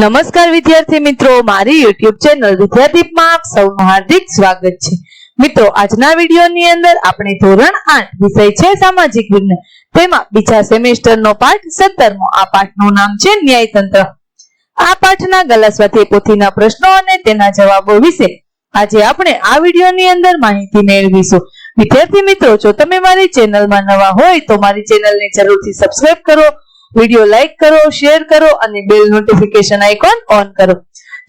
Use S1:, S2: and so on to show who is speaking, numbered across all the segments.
S1: નમસ્કાર વિદ્યાર્થી મિત્રો, મારી યુટ્યુબ ચેનલ વિદ્યાદીપમાં આપ સૌનું હાર્દિક સ્વાગત છે. મિત્રો, આજના વિડીયોની અંદર આપણે ધોરણ આઠ વિષય છે સામાજિક વિજ્ઞાન. તેમાં બીજા સેમેસ્ટરનો પાઠ, સત્તરમો. આ પાઠનું નામ છે ન્યાયતંત્ર. આ પાઠના ગલાસ્વાથી પોથીના પ્રશ્નો અને તેના જવાબો વિશે આજે આપણે આ વિડીયોની અંદર માહિતી મેળવીશું. વિદ્યાર્થી મિત્રો, જો તમે મારી ચેનલમાં નવા હોય તો મારી ચેનલને જરૂરથી સબસ્ક્રાઇબ કરો વીડિયો લાઈક કરો, શેર કરો અને બેલ નોટિફિકેશન આઇકોન ઓન કરો.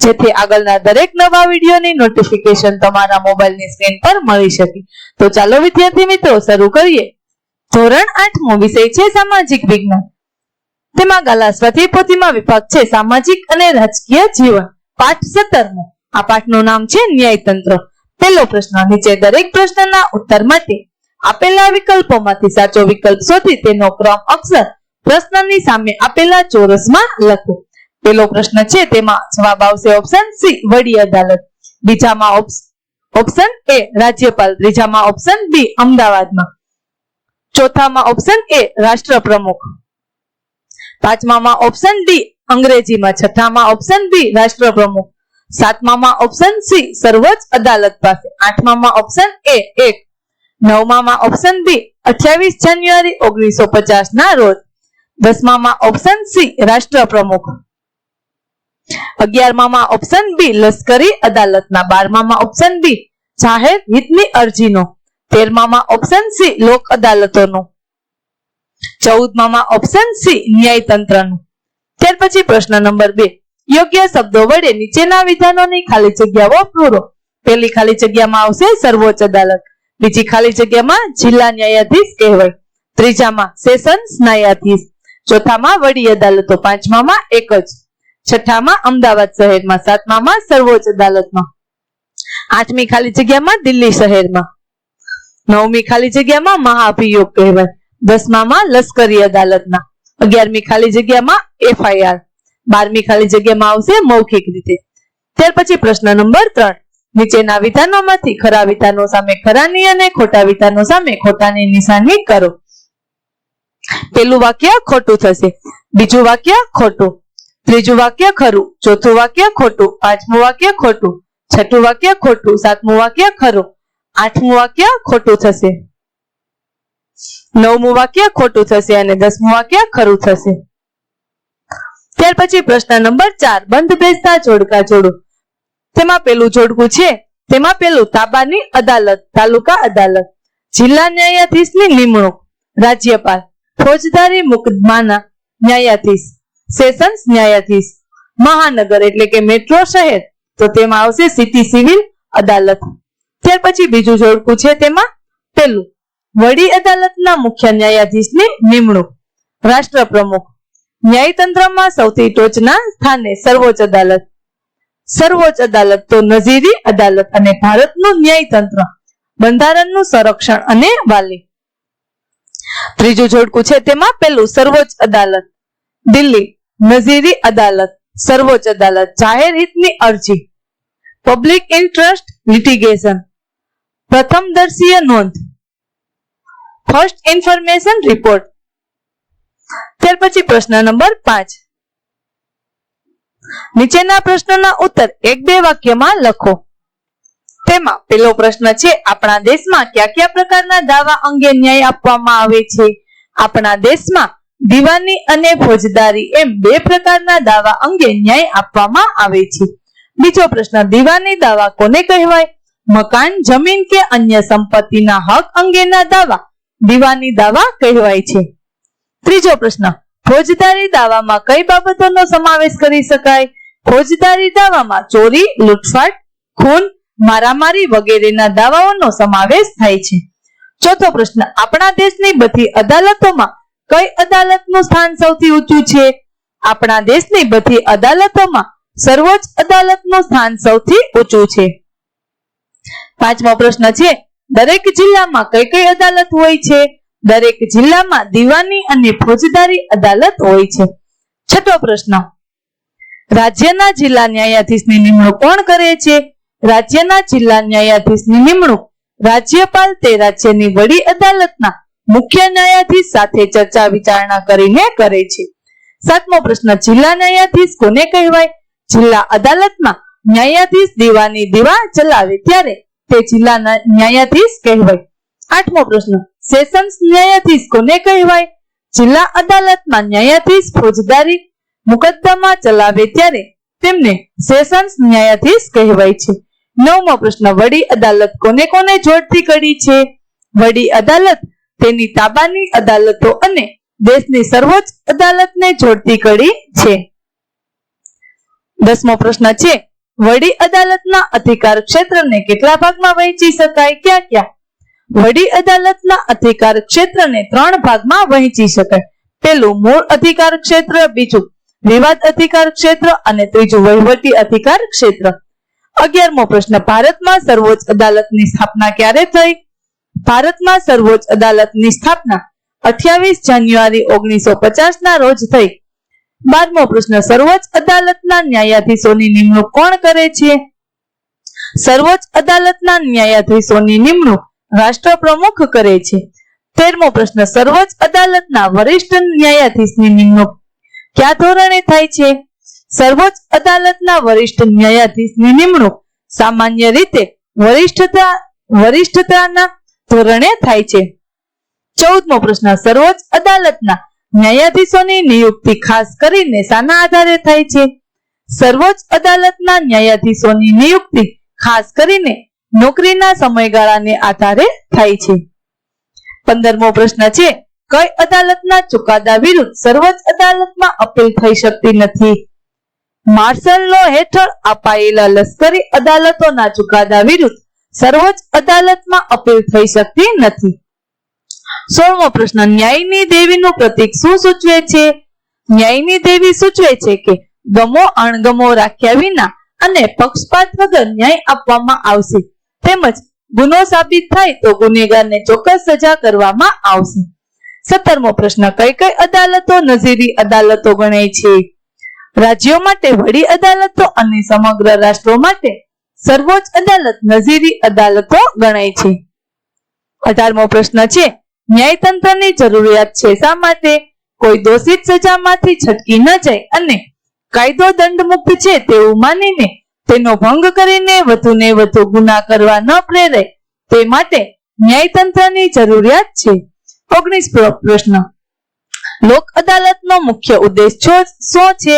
S1: જેથી આગળના દરેક નવા વિડીયોની નોટિફિકેશન તમારા મોબાઈલની સ્ક્રીન પર મળી શકે. તો ચાલો વિદ્યાર્થી મિત્રો, શરૂ કરીએ. ધોરણ આઠમો વિષય છે સામાજિક વિજ્ઞાન. તેમાં ગલાસ્વાથી પોથીમાં વિભાગ છે સામાજિક અને રાજકીય જીવન. પાઠ સત્તરમો. આ પાઠનું નામ છે ન્યાયતંત્ર. પહેલો પ્રશ્ન, નીચે દરેક પ્રશ્નના ઉત્તર માટે આપેલા વિકલ્પોમાંથી સાચો વિકલ્પ શોધી તેનો ક્રમ અક્ષર. પ્રશ્નની સામે આપેલા ચોરસમાં લખો. પેલો પ્રશ્ન છે, તેમાં જવાબ આવશે ઓપ્શન સી, વડી અદાલત. બીજામાં ઓપ્શન એ રાજ્યપાલ. ત્રીજામાં ઓપ્શન બી, અમદાવાદમાં. ચોથામાં ઓપ્શન એ રાષ્ટ્રપ્રમુખ પાંચમામાં ઓપ્શન ડી, અંગ્રેજીમાં. છઠ્ઠામાં ઓપ્શન બી રાષ્ટ્રપ્રમુખ સાતમામાં ઓપ્શન સી, સર્વોચ્ચ અદાલત પાસે. આઠમામાં ઓપ્શન એ એક. નવમામાં ઓપ્શન બી, અઠ્યાવીસ જાન્યુઆરી ઓગણીસો પચાસ ના રોજ. દસમામાં ઓપ્શન સી રાષ્ટ્રપ્રમુખ અગિયારમાં ઓપ્શન બી લશ્કરી અદાલતના. બારમામાં ઓપ્શન બી જાહેર હિતની અરજીનો. તેરમામાં ઓપ્શન સી લોક અદાલતોનો. ચૌદમામાં ઓપ્શન સી ન્યાયતંત્રનો. ત્યાર પછી પ્રશ્ન નંબર બે, યોગ્ય શબ્દો વડે નીચેના વિધાનોની ખાલી જગ્યાઓ પૂરો. પહેલી ખાલી જગ્યામાં આવશે સર્વોચ્ચ અદાલત. બીજી ખાલી જગ્યામાં જિલ્લા ન્યાયાધીશ કહેવાય. ત્રીજામાં સેશન્સ ન્યાયાધીશ. ચોથામાં વડી અદાલતો પાંચમામાં એક જ. છઠ્ઠામાં અમદાવાદ શહેરમાં સાતમામાં સર્વોચ્ચ અદાલતમાં. આઠમી ખાલી જગ્યામાં દિલ્હી શહેરમાં. નવમી ખાલી જગ્યામાં મહાભિયોગ કહેવાય. દસમામાં લશ્કરી અદાલતના. અગિયારમી ખાલી જગ્યામાં એફઆઈઆર. બારમી ખાલી જગ્યામાં આવશે મૌખિક રીતે. ત્યાર પછી પ્રશ્ન નંબર ત્રણ. નીચેના વિધાનોમાંથી ખરા વિધાનો સામે ખરાની અને ખોટા વિધાનો સામે ખોટાની નિશાની કરો. પેલું વાક્ય ખોટું થશે. બીજું વાક્ય ખોટું. ત્રીજું વાક્ય ખરું. ચોથું વાક્ય ખોટું. પાંચમું વાક્ય ખોટું. છઠ્ઠું વાક્ય ખોટું. સાતમું વાક્ય ખરું. આઠમું વાક્ય ખોટું થશે. નવમું વાક્ય ખોટું થશે અને દસમું વાક્ય ખરું થશે. ત્યાર પછી પ્રશ્ન નંબર ચાર. બંધ બેસતા જોડકા જોડો. તેમાં પેલું જોડકું છે. તેમાં પેલું તાબાની અદાલત, તાલુકા અદાલત. જિલ્લા ન્યાયાધીશની નિમણૂક. રાજ્યપાલ. ફોજદારી મુકદમાના ન્યાયાધીશ, સેશન્સ ન્યાયાધીશ, મહાનગર એટલે કે મેટ્રો શહેર, તો તેમાં આવશે સિટી સિવિલ અદાલત. ત્યાર પછી બીજું જોડકું છે તેમાં પેલું વડી અદાલતના મુખ્ય ન્યાયાધીશની નિમણૂક. રાષ્ટ્ર પ્રમુખ ન્યાયતંત્રમાં સૌથી ટોચના સ્થાને સર્વોચ્ચ અદાલત. સર્વોચ્ચ અદાલત તો નજીરી અદાલત અને ભારતનું ન્યાયતંત્ર. બંધારણનું સંરક્ષણ અને વાલી. ત્રીજું જોડકું છે તેમાં પેલું સર્વોચ્ચ અદાલત, દિલ્હી નજીરી અદાલત, સર્વોચ્ચ અદાલત, જાહેર હિતની અરજી, પબ્લિક ઇન્ટરેસ્ટ લિટિગેશન, પ્રથમ દર્શીય નોંધ, ફર્સ્ટ ઇન્ફોર્મેશન રિપોર્ટ. ત્યાર પછી પ્રશ્ન નંબર પાંચ. નીચેના પ્રશ્નોના ઉત્તર એક બે વાક્યમાં લખો. તેમાં પેલો પ્રશ્ન છે, આપણા દેશમાં કયા કયા પ્રકારના દાવા અંગે ન્યાય આપવામાં આવે છે? આપણા દેશમાં દિવાની અને ફોજદારી એમ બે પ્રકારના દાવા અંગે ન્યાય આપવામાં આવે છે. બીજો પ્રશ્ન, દિવાની દાવા કોને કહેવાય? મકાન, જમીન કે અન્ય સંપત્તિના હક અંગેના દાવા દીવાની દાવા કહેવાય છે. ત્રીજો પ્રશ્ન, ફોજદારી દાવામાં કઈ બાબતોનો સમાવેશ કરી શકાય? ફોજદારી દાવામાં ચોરી, લૂંટફાટ, ખૂન મારામારી વગેરેના દાવાઓનો સમાવેશ થાય છે. ચોથો પ્રશ્ન, આપણા દેશની બધી અદાલતોમાં કઈ અદાલતનું સ્થાન સૌથી ઊંચું છે? આપણા દેશની બધી અદાલતોમાં સર્વોચ્ચ અદાલતનું સ્થાન સૌથી ઊંચું છે. પાંચમો પ્રશ્ન છે, દરેક જિલ્લામાં કઈ કઈ અદાલત હોય છે? દરેક જિલ્લામાં દીવાની અને ફોજદારી અદાલત હોય છે. છઠ્ઠો પ્રશ્ન, રાજ્યના જિલ્લા ન્યાયાધીશની નિમણૂક કોણ કરે છે? રાજ્યના જિલ્લા ન્યાયાધીશની નિમણૂક રાજ્યપાલ તે રાજ્યની વડી અદાલતના મુખ્ય ન્યાયાધીશ સાથે ચર્ચા વિચારણા કરીને કરે છે. સાતમો પ્રશ્ન, જિલ્લા ન્યાયાધીશ કોને કહેવાય? જિલ્લા અદાલતમાં ન્યાયાધીશ દીવાની દીવા ચલાવે ત્યારે તે જિલ્લા ન્યાયાધીશ કહેવાય. આઠમો પ્રશ્ન, સેશન્સ ન્યાયાધીશ કોને કહેવાય? જિલ્લા અદાલતમાં ન્યાયાધીશ ફોજદારી મુકદ્દમા ચલાવે ત્યારે તેમને સેશન્સ ન્યાયાધીશ કહેવાય છે. નવમો પ્રશ્ન, વડી અદાલત કોને કોને જોડતી કડી છે? વડી અદાલત તેની તાબાની અદાલતો અને દેશની સર્વોચ્ચ અદાલતને જોડતી કડી છે. દસમો પ્રશ્ન છે, વડી અદાલતના અધિકાર ક્ષેત્રને કેટલા ભાગમાં વહેંચી શકાય? ક્યાં ક્યાં? વડી અદાલતના અધિકાર ક્ષેત્રને ત્રણ ભાગમાં વહેંચી શકાય. પેલું, મૂળ અધિકાર ક્ષેત્ર, બીજું, વિવાદ અધિકાર ક્ષેત્ર અને ત્રીજું, વહીવટી અધિકાર ક્ષેત્ર. અગિયારમો પ્રશ્ન, ભારતમાં સર્વોચ્ચ અદાલતની સ્થાપના ક્યારે થઈ? ભારતમાં સર્વોચ્ચ અદાલતની સ્થાપના અઠ્યાવીસ જાન્યુઆરી ઓગણીસો પચાસ ના રોજ થઈ. બારમો પ્રશ્ન, સર્વોચ્ચ અદાલતના ન્યાયાધીશોની નિમણૂક કોણ કરે છે? સર્વોચ્ચ અદાલતના ન્યાયાધીશોની નિમણૂક રાષ્ટ્રપ્રમુખ કરે છે. તેરમો પ્રશ્ન, સર્વોચ્ચ અદાલતના વરિષ્ઠ ન્યાયાધીશની નિમણૂક કયા ધોરણે થાય છે? સર્વોચ્ચ અદાલતના વરિષ્ઠ ન્યાયાધીશની નિમણૂક સામાન્ય રીતે વરિષ્ઠતા, વરિષ્ઠતાના ધોરણે થાય છે. ચૌદમો પ્રશ્ન. સર્વોચ્ચ અદાલતના ન્યાયાધીશોની નિયુક્તિ ખાસ કરીને શાના આધારે થાય છે? સર્વોચ્ચ અદાલતના ન્યાયાધીશોની નિયુક્તિ ખાસ કરીને નોકરીના સમયગાળાને આધારે થાય છે. પંદરમો પ્રશ્ન છે. કઈ અદાલતના ચુકાદા વિરુદ્ધ સર્વોચ્ચ અદાલતમાં અપીલ થઈ શકતી નથી? માર્શલ હેઠળ અપાયેલા લશ્કરી અદાલતોના ચુકાદા વિરુદ્ધ સર્વોચ્ચ અદાલતમાં અપીલ થઈ શકતી નથી. સોળમો પ્રશ્ન, ન્યાયની દેવીનું પ્રતીક શું સૂચવે છે? ન્યાયની દેવી સૂચવે છે કે ગમો અણગમો રાખ્યા વિના અને પક્ષપાત વગર ન્યાય આપવામાં આવશે. તેમજ ગુનો સાબિત થાય તો ગુનેગારને ચોક્કસ સજા કરવામાં આવશે. સત્તરમો પ્રશ્ન, કઈ કઈ અદાલતો નજીરી અદાલતો ગણાય છે? રાજ્યો માટે વડી અદાલતો અને સમગ્ર રાષ્ટ્રો માટે સર્વોચ્ચ અદાલત નજીરી અદાલતો ગણાય છે. અઢારમો પ્રશ્ન છે, ન્યાયતંત્રની જરૂરિયાત છે શા માટે? કોઈ દોષિત સજામાંથી છટકી ન જાય અને કાયદો દંડમુક્ત છે તેવું માનીને તેનો ભંગ કરીને વધુને વધુ ગુના કરવા ન પ્રેરાય તે માટે ન્યાયતંત્રની જરૂરિયાત છે. ઓગણીસ પ્રશ્ન, લોક અદાલતનો મુખ્ય ઉદ્દેશ શું છે?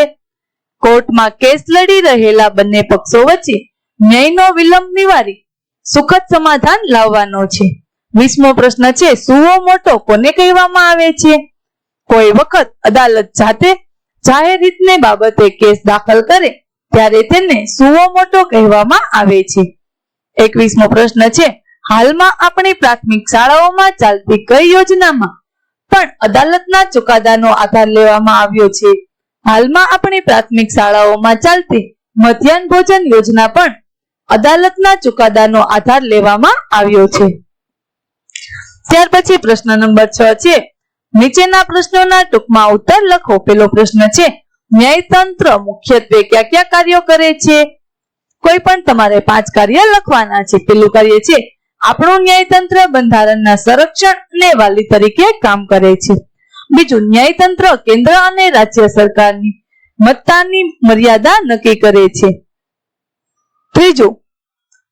S1: કોર્ટમાં કેસ લડી રહેલા બંને પક્ષો વચ્ચે ન્યાયનો વિલંબ નિવારી સુખદ સમાધાન લાવવાનો છે. વીસમો પ્રશ્ન છે સુવો મોટો કોને કહેવામાં આવે છે? કોઈ વખત અદાલત જાતે જાહેર હિતને બાબતે કેસ દાખલ કરે, ત્યારે તેને સુવો મોટો કહેવામાં આવે છે. એકવીસમો પ્રશ્ન છે, હાલમાં આપણી પ્રાથમિક શાળાઓમાં ચાલતી કઈ યોજનામાં પણ અદાલતના ચુકાદાનો આધાર લેવામાં આવ્યો છે? હાલમાં આપણી પ્રાથમિક શાળાઓમાં ચાલતી મધ્યાહન ભોજન યોજના પણ અદાલતના ચુકાદાનો આધાર લેવામાં આવ્યો છે. ત્યાર પછી પ્રશ્ન નંબર છ છે, નીચેના પ્રશ્નોના ટૂંકમાં ઉત્તર લખો. પેલો પ્રશ્ન છે, ન્યાયતંત્ર મુખ્યત્વે કયા કયા કાર્યો કરે છે? કોઈ પણ તમારે પાંચ કાર્ય લખવાના છે. પેલું કાર્ય છે, આપણું ન્યાયતંત્ર બંધારણના સંરક્ષણ અને વાલી તરીકે કામ કરે છે. બીજું ન્યાયતંત્ર કેન્દ્ર અને રાજ્ય સરકારની મતદાનની મર્યાદા નક્કી કરે છે. ત્રીજું,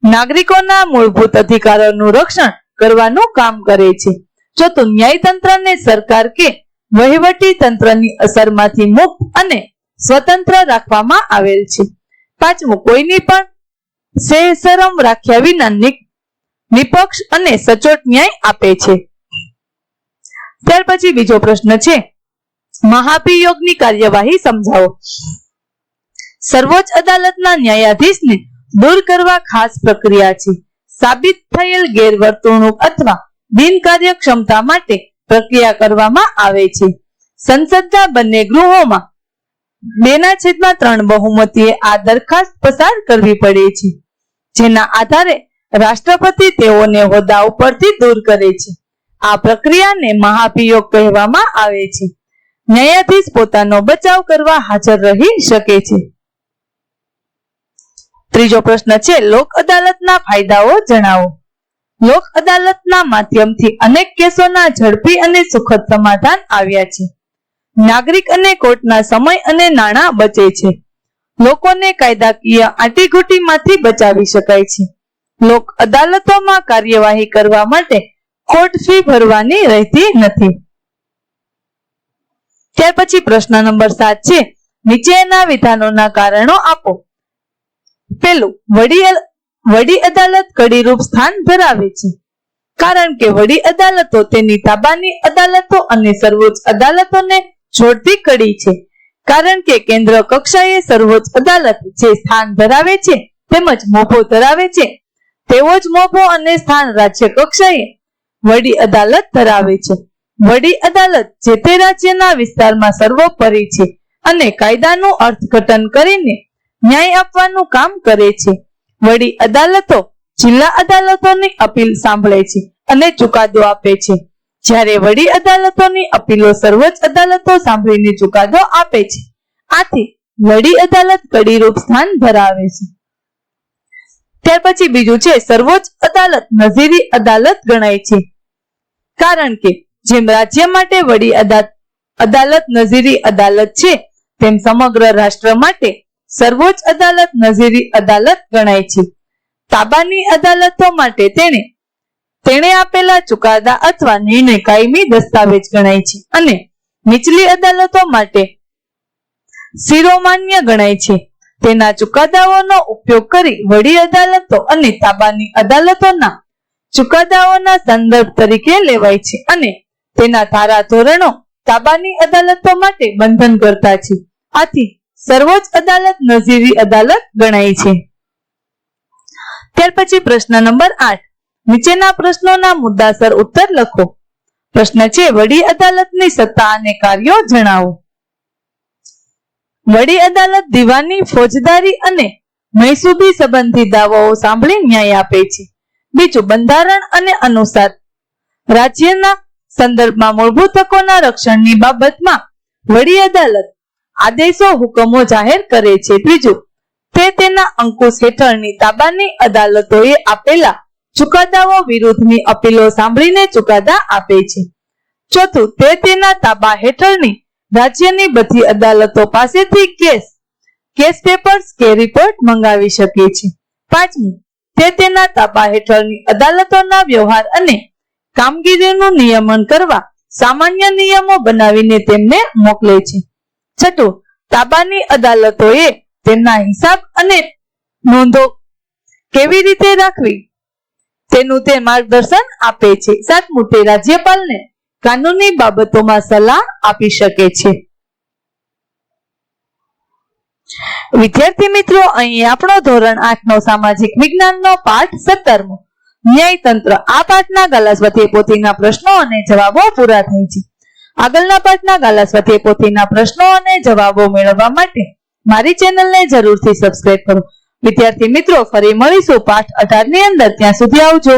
S1: નાગરિકોના મૂળભૂત અધિકારોનું રક્ષણ કરવાનું કામ કરે છે. ચોથું ન્યાયતંત્રને સરકાર કે વહીવટી તંત્રની અસરમાંથી મુક્ત અને સ્વતંત્ર રાખવામાં આવેલ છે. પાંચમું, કોઈની પણ સેહસરમ રાખ્યા વિના નિપક્ષ અને સચોટ ન્યાય આપે છે. ત્યાર પછી બીજો પ્રશ્ન છે, મહાભિયોગની કાર્યવાહી સમજાવો. સર્વોચ્ચ અદાલતના ન્યાયાધીશને દૂર કરવા ખાસ પ્રક્રિયા છે. સાબિત થયેલ ગેરવર્તણૂક અથવા બિનકાર્યક્ષમતા માટે પ્રક્રિયા કરવામાં આવે છે. સંસદના બંને ગૃહોમાં બેના છેદમાં ત્રણ બહુમતીએ આ દરખાસ્ત પસાર કરવી પડે છે, જેના આધારે રાષ્ટ્રપતિ તેઓને હોદ્દા ઉપરથી દૂર કરે છે. આ પ્રક્રિયાને મહાભિયોગ કહેવામાં આવે છે. ન્યાયાધીશ પોતાનો બચાવ કરવા હાજર રહી શકે છે. ત્રીજો પ્રશ્ન છે, લોક અદાલતના ફાયદાઓ જણાવો. લોક અદાલતના માધ્યમથી અનેક કેસોના ઝડપી અને સુખદ સમાધાન આવ્યા છે. નાગરિક અને કોર્ટના સમય અને નાણાં બચે છે. લોકોને કાયદાકીય આંટીઘૂંટીમાંથી બચાવી શકાય છે. લોક અદાલતોમાં કાર્યવાહી કરવા માટે કોર્ટ ફી ભરવાની રહેતી નથી. ત્યાર પછી પ્રશ્ન નંબર સાત છે, નીચેના વિધાનોના કારણો આપો. પેલું વડી વડી અદાલત કડીરૂપ સ્થાન ધરાવે છે. કારણ કે વડી અદાલતો તેની તાબાની અદાલતો અને સર્વોચ્ચ અદાલતોને જોડતી કડી છે. કારણ કે કેન્દ્ર કક્ષાએ સર્વોચ્ચ અદાલત જે સ્થાન ધરાવે છે, તેમજ મોભો ધરાવે છે. તેવો જ મોભો અને સ્થાન રાજ્ય કક્ષાએ વડી અદાલત ધરાવે છે. વડી અદાલત જે તે રાજ્યના વિસ્તારમાં સર્વોપરી છે અને કાયદાનું અર્થઘટન કરીને ન્યાય આપવાનું કામ કરે છે. વડી અદાલતો જિલ્લા અદાલતોની અપીલ સાંભળે છે અને ચુકાદો આપે છે. જ્યારે વડી અદાલતોની અપીલો સર્વોચ્ચ અદાલતો સાંભળીને ચુકાદો આપે છે, આથી વડી અદાલત કડીરૂપ સ્થાન ધરાવે છે. ત્યાર પછી બીજું છે, સર્વોચ્ચ અદાલત નજીરી અદાલત ગણાય છે. કારણ કે જેમ રાજ્ય માટે વડી અદાલત નજીરી અદાલત છે, તેમ સમગ્ર રાષ્ટ્ર માટે સર્વોચ્ચ અદાલત નજીરી અદાલત ગણાય છે. તાબાની અદાલતો માટે તેણે તેણે આપેલા ચુકાદા અથવા નિર્ણય કાયમી દસ્તાવેજ ગણાય છે અને નીચલી અદાલતો માટે શિરોમાન્ય ગણાય છે. તેના ચુકાદાઓનો ઉપયોગ કરી વડી અદાલતો અને તાબાની અદાલતોના ચુકાદાઓના સંદર્ભ તરીકે લેવાય છે અને તેના ધારા ધોરણો તાબાની અદાલતો માટે બંધન કરતા છે. આથી સર્વોચ્ચ અદાલત નજીવી અદાલત ગણાય છે. ત્યાર પછી પ્રશ્ન નંબર આઠ. નીચેના પ્રશ્નોના મુદ્દાસર ઉત્તર લખો. પ્રશ્ન છે, વડી અદાલતની સત્તા અને કાર્યો જણાવો. વડી અદાલત દીવાની ફોજદારી અને મહેસૂબી સંબંધી દાવાઓ સાંભળી ન્યાય આપે છે. બીજું બંધારણ અને અનુસાર. રાજ્યના સંદર્ભમાં મૂળભૂત હકોના રક્ષણની બાબતમાં વડી અદાલત આદેશો, હુકમો જાહેર કરે છે. ત્રીજું, તે તેના અંકુશ હેઠળની તાબાની અદાલતોએ આપેલા ચુકાદાઓ વિરુદ્ધની અપીલો સાંભળીને ચુકાદા આપે છે. ચોથું, તે તેના તાબા હેઠળની રાજ્યની બધી અદાલતો પાસેથી કેસ કેસ પેપર્સ કે રિપોર્ટ મંગાવી શકે છે. પાંચમું તે તેના તાબા હેઠળની અદાલતોના વ્યવહાર અને કામગીરીનું નિયમન કરવા સામાન્ય નિયમો બનાવીને તેમને મોકલે છે. છઠ્ઠું, તાબાની અદાલતોએ તેમના હિસાબ અને નોંધો કેવી રીતે રાખવી? તેનું તે માર્ગદર્શન આપે છે. સાતમું, તે રાજ્યપાલને કાનૂની બાબતોમાં સલાહ આપી શકે છે. વિદ્યાર્થી મિત્રો, અહીં આપણો ધોરણ આઠ નો સામાજિક વિજ્ઞાનનો પાઠ સત્તરમો. ન્યાયતંત્ર આ પાઠના ગાલાસ્વતી પોતીના પ્રશ્નો અને જવાબો પૂરા થાય છે. આગળના પાઠના ગાલાસ્વતી પોતીના પ્રશ્નો અને જવાબો મેળવવા માટે મારી ચેનલને જરૂરથી સબસ્ક્રાઇબ કરો. વિદ્યાર્થી મિત્રો, ફરી મળીશું પાઠ અઢારની અંદર. ત્યાં સુધી આવજો.